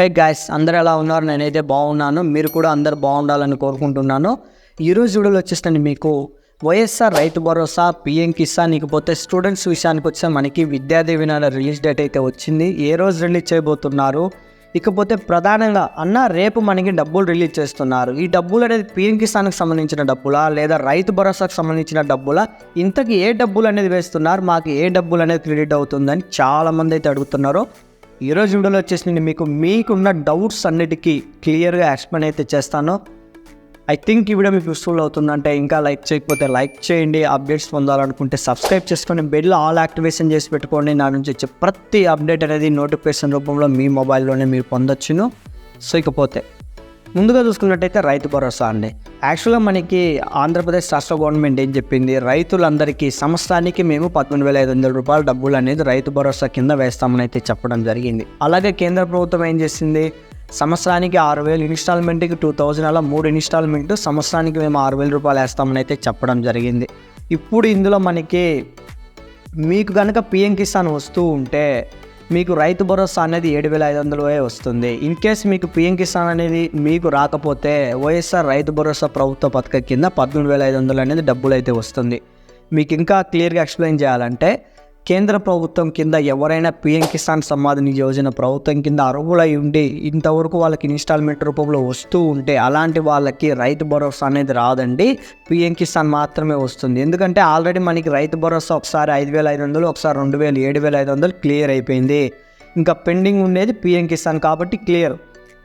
Hey guys అందరు ఎలా ఉన్నారు? నేనైతే బాగున్నాను. మీరు కూడా అందరు బాగుండాలని కోరుకుంటున్నాను. ఈరోజు వీడియోలో వచ్చేసండి మీకు వైఎస్ఆర్ రైతు భరోసా పిఎం కిసాన్ ఇకపోతే స్టూడెంట్స్ విషయానికి వచ్చే మనకి విద్యాదేవి నాడు రిలీజ్ డేట్ అయితే వచ్చింది. ఏ రోజు రిలీజ్ చేయబోతున్నారు? ఇకపోతే ప్రధానంగా అన్న రేపు మనకి డబ్బులు రిలీజ్ చేస్తున్నారు. ఈ డబ్బులు అనేది పిఎం కిసాన్కి సంబంధించిన డబ్బులా? లేదా రైతు భరోసాకు సంబంధించిన డబ్బులా? ఇంతకీ ఏ డబ్బులు అనేది వేస్తున్నారు? మాకు ఏ డబ్బులు అనేది క్రెడిట్ అవుతుందని చాలామంది అయితే అడుగుతున్నారు. ఈరోజు వీడియోలో వచ్చేసి నేను మీకు మీకున్న డౌట్స్ అన్నిటికీ క్లియర్గా ఎక్స్ప్లెయిన్ అయితే చేస్తాను. ఐ థింక్ ఈ వీడియో మీకు యూస్ఫుల్ అవుతుందంటే ఇంకా లైక్ చేయకపోతే లైక్ చేయండి. అప్డేట్స్ పొందాలనుకుంటే సబ్స్క్రైబ్ చేసుకొని బెల్ ఆల్ యాక్టివేషన్ చేసి పెట్టుకోండి. నా నుంచి వచ్చే ప్రతి అప్డేట్ అనేది నోటిఫికేషన్ రూపంలో మీ మొబైల్లోనే మీరు పొందొచ్చును. సో ఇకపోతే ముందుగా చూసుకున్నట్టయితే రైతు భరోసా అండి. యాక్చువల్గా మనకి ఆంధ్రప్రదేశ్ రాష్ట్ర గవర్నమెంట్ ఏం చెప్పింది? రైతులందరికీ సంవత్సరానికి మేము పదకొండు వేల ఐదు వందల రూపాయల డబ్బులు అనేది రైతు భరోసా కింద వేస్తామని అయితే చెప్పడం జరిగింది. అలాగే కేంద్ర ప్రభుత్వం ఏం చేసింది? సంవత్సరానికి ఆరు వేలు ఇన్స్టాల్మెంట్కి టూ థౌజండ్ అలా మూడు ఇన్స్టాల్మెంట్ సంవత్సరానికి మేము ఆరు వేల రూపాయలు వేస్తామని అయితే చెప్పడం జరిగింది. ఇప్పుడు ఇందులో మనకి మీకు కనుక పిఎం కిసాన్ వస్తూ ఉంటే మీకు రైతు భరోసా అనేది ఏడు వేల ఐదు వందలే వస్తుంది. ఇన్ కేస్ మీకు పిఎం కిసాన్ అనేది మీకు రాకపోతే వైఎస్ఆర్ రైతు భరోసా ప్రభుత్వ పథకం కింద పదమూడు వేల ఐదు వందలు అనేది డబ్బులు అయితే వస్తుంది. మీకు ఇంకా క్లియర్గా ఎక్స్ప్లెయిన్ చేయాలంటే కేంద్ర ప్రభుత్వం కింద ఎవరైనా పిఎం కిసాన్ సమ్మాన్ యోజన ప్రభుత్వం కింద అర్హులై ఉండి ఇంతవరకు వాళ్ళకి ఇన్స్టాల్మెంట్ రూపంలో వస్తూ ఉంటే అలాంటి వాళ్ళకి రైతు భరోసా అనేది రాదండి. పిఎం కిసాన్ మాత్రమే వస్తుంది. ఎందుకంటే ఆల్రెడీ మనకి రైతు భరోసా ఒకసారి ఐదు వేల ఐదు వందలు ఒకసారి రెండు వేలు ఏడు వేల ఐదు వందలు క్లియర్ అయిపోయింది. ఇంకా పెండింగ్ ఉండేది పిఎం కిసాన్ కాబట్టి క్లియర్.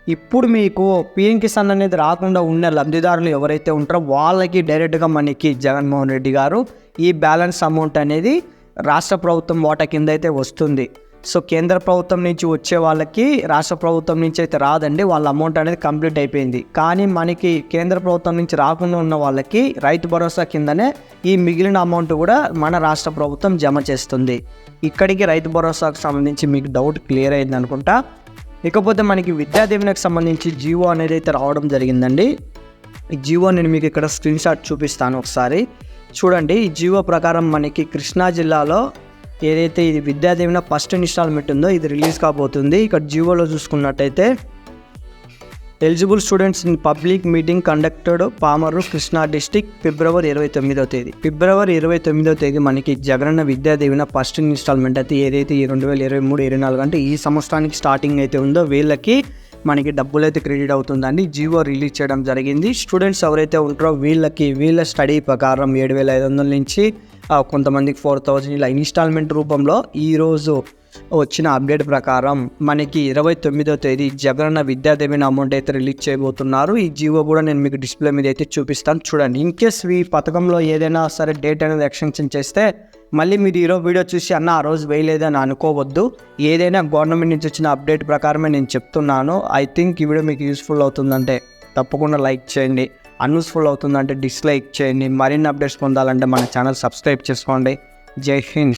ఇప్పుడు మీకు పిఎం కిసాన్ అనేది రాకుండా ఉన్న లబ్ధిదారులు ఎవరైతే ఉంటారో వాళ్ళకి డైరెక్ట్గా మనకి జగన్మోహన్ రెడ్డి గారు ఈ బ్యాలెన్స్ అమౌంట్ అనేది రాష్ట్ర ప్రభుత్వం వాటా కింద అయితే వస్తుంది. సో కేంద్ర ప్రభుత్వం నుంచి వచ్చే వాళ్ళకి రాష్ట్ర ప్రభుత్వం నుంచి అయితే రాదండి. వాళ్ళ అమౌంట్ అనేది కంప్లీట్ అయిపోయింది. కానీ మనకి కేంద్ర ప్రభుత్వం నుంచి రాకుండా ఉన్న వాళ్ళకి రైతు భరోసా కిందనే ఈ మిగిలిన అమౌంట్ కూడా మన రాష్ట్ర ప్రభుత్వం జమ చేస్తుంది. ఇక్కడికి రైతు భరోసాకు సంబంధించి మీకు డౌట్ క్లియర్ అయింది అనుకుంటా. ఇకపోతే మనకి విద్యాదీవెనకు సంబంధించి జీవో అనేది అయితే రావడం జరిగిందండి. ఈ జీవో నేను మీకు ఇక్కడ స్క్రీన్ షాట్ చూపిస్తాను ఒకసారి. చూడండి ఈ జీవో ప్రకారం మనకి కృష్ణా జిల్లాలో ఏదైతే ఇది విద్యాదీవెన ఫస్ట్ ఇన్స్టాల్మెంట్ ఉందో ఇది రిలీజ్ కాబోతుంది. ఇక్కడ జీవోలో చూసుకున్నట్టయితే eligible students in public meeting conducted Pamarru Krishna district ఫిబ్రవరి ఇరవై తొమ్మిదో తేదీ. ఫిబ్రవరి ఇరవై తొమ్మిదో తేదీ మనకి జగనన్న విద్యాదీవెన ఫస్ట్ ఇన్స్టాల్మెంట్ అయితే ఏదైతే ఈ రెండు వేల ఇరవై మూడు ఇరవై నాలుగు అంటే ఈ సంవత్సరానికి స్టార్టింగ్ అయితే ఉందో వీళ్ళకి మనకి డబ్బులు అయితే క్రెడిట్ అవుతుందని జియో రిలీజ్ చేయడం జరిగింది. స్టూడెంట్స్ ఎవరైతే ఉంటారో వీళ్ళకి వీళ్ళ స్టడీ ప్రకారం ఏడు వేల ఐదు వందల నుంచి కొంతమందికి ఫోర్ థౌజండ్ ఇలా ఇన్స్టాల్మెంట్ రూపంలో ఈరోజు వచ్చిన అప్డేట్ ప్రకారం మనకి ఇరవై తొమ్మిదో తేదీ జగనన్న విద్యాదేవిన అమౌంట్ అయితే రిలీజ్ చేయబోతున్నారు. ఈ జీవో కూడా నేను మీకు డిస్ప్లే మీద అయితే చూపిస్తాను. చూడండి ఇన్ కేస్ ఈ పథకంలో ఏదైనా సరే డేట్ అనేది ఎక్స్టెన్షన్ చేస్తే మళ్ళీ మీరు ఈరోజు వీడియో చూసి అన్న ఆ రోజు వేయలేదని అనుకోవద్దు. ఏదైనా గవర్నమెంట్ నుంచి వచ్చిన అప్డేట్ ప్రకారమే నేను చెప్తున్నాను. ఐ థింక్ ఈ వీడియో మీకు యూస్ఫుల్ అవుతుందంటే తప్పకుండా లైక్ చేయండి. అన్యూస్ఫుల్ అవుతుందంటే డిస్లైక్ చేయండి. మరిన్ని అప్డేట్స్ పొందాలంటే మన ఛానల్ సబ్స్క్రైబ్ చేసుకోండి. జై హింద్.